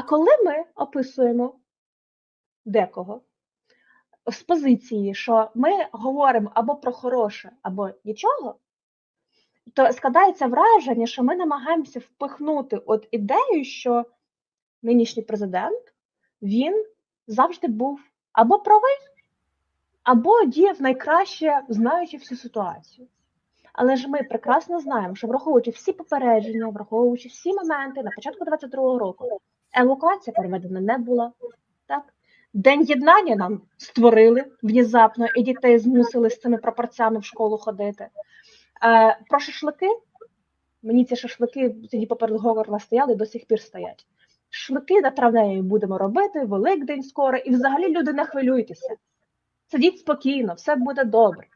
А коли ми описуємо декого з позиції, що ми говоримо або про хороше, або нічого, то складається враження, що ми намагаємося впихнути от ідею, що нинішній президент він завжди був або правий, або діяв найкраще, знаючи всю ситуацію. Але ж ми прекрасно знаємо, що враховуючи всі попередження, враховуючи всі моменти на початку 22-го року, евакуація переведена не була. Так? День єднання нам створили внезапно, і дітей змусили з цими прапорцями в школу ходити. Е, про шашлики. Мені ці шашлики тоді поперед Гогорла стояли і до сих пір стоять. Шашлики на травневі будемо робити, Великдень скоро, і взагалі люди не хвилюйтеся. Сидіть спокійно, все буде добре.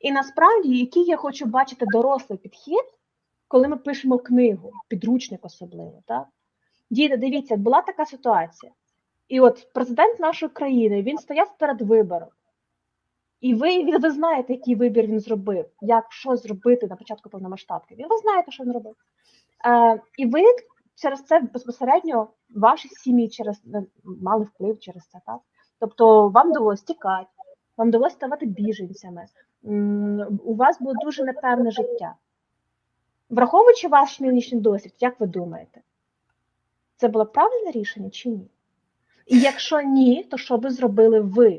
І насправді, який я хочу бачити дорослий підхід, коли ми пишемо книгу, підручник особливо. Так? Діти, дивіться, була така ситуація. І от президент нашої країни він стояв перед вибором. І ви, ви, знаєте, який вибір він зробив, як що зробити на початку повномасштабки. І ви знаєте, що він робив. Е, і ви через це безпосередньо ваші сім'ї через е, мали вплив через це, так? Тобто вам довелось тікати, вам довелось ставати біженцями, у вас було дуже непевне життя. Враховуючи ваш нинішній досвід, як ви думаєте, це було правильне рішення чи ні? І якщо ні, то що би зробили ви?